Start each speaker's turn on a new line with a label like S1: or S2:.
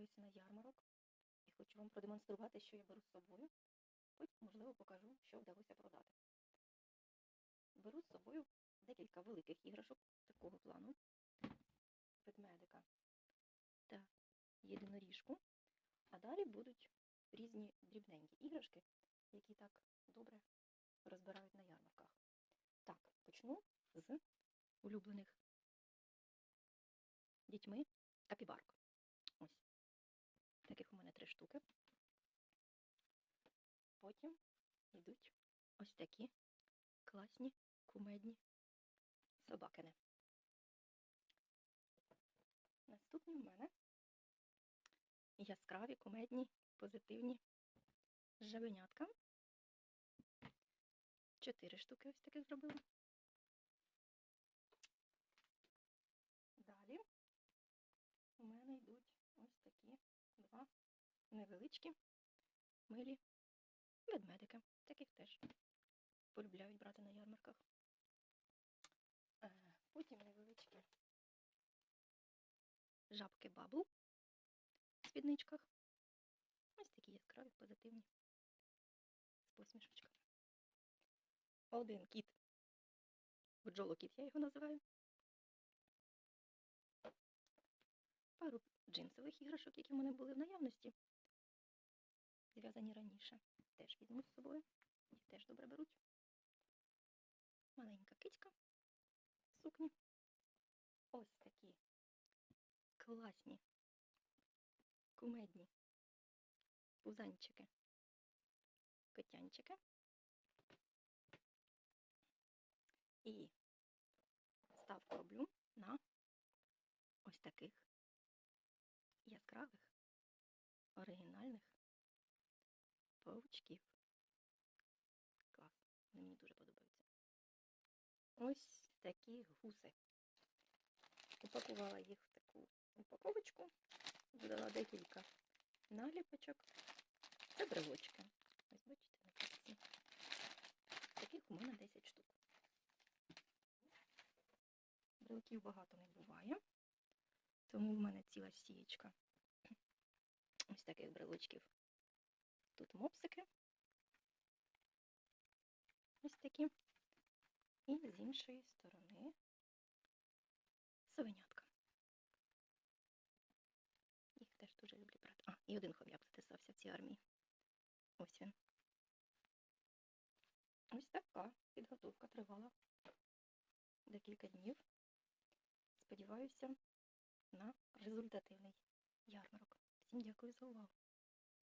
S1: збираюся на ярмарок і хочу вам продемонструвати, що я беру з собою. Потім, можливо, покажу, що вдалося продати. Беру з собою декілька великих іграшок такого плану, ведмедика та єдиноріжку. А далі будуть різні дрібненькі іграшки, які так добре розбирають на ярмарках. Так, почну з улюблених дітьми капібарок. Таких у мене три штуки. Потім йдуть ось такі класні кумедні собакини. Наступні в мене яскраві, кумедні, позитивні жабенятка. Чотири штуки ось таких зробила. Далі у мене йдуть ось такі два невеличкі милі ведмедики. Таких теж полюбляють брати на ярмарках. Е, Потім невеличкі жабки бабл в спідничках. Ось такі яскраві, позитивні, з посмішечками. Один кіт, бджолокіт я його називаю. Пару джинсових іграшок, які в мене були в наявності, зв'язані раніше. Теж візьму з собою. Їх теж добре беруть. Маленька кицька в сукні. Ось такі класні, кумедні пузанчики, котянчики. І ставку роблю на ось таких яскравих, оригінальних паучків. Клас, вони мені дуже подобаються. Ось такі гуси. Упакувала їх в таку упаковочку, додала декілька наліпочок та брелочки. Ось бачите на картці. Таких у мене 10 штук. Брелків багато не буває, тому в мене ціла сієчка ось таких брелочків. Тут мопсики. Ось такі. І з іншої сторони совенятка. Їх теж дуже люблю брати. А, і один хом'як затисався в цій армії. Ось він. Ось така підготовка тривала декілька днів. Сподіваюся на результативний ярмарок. Дякую за увагу.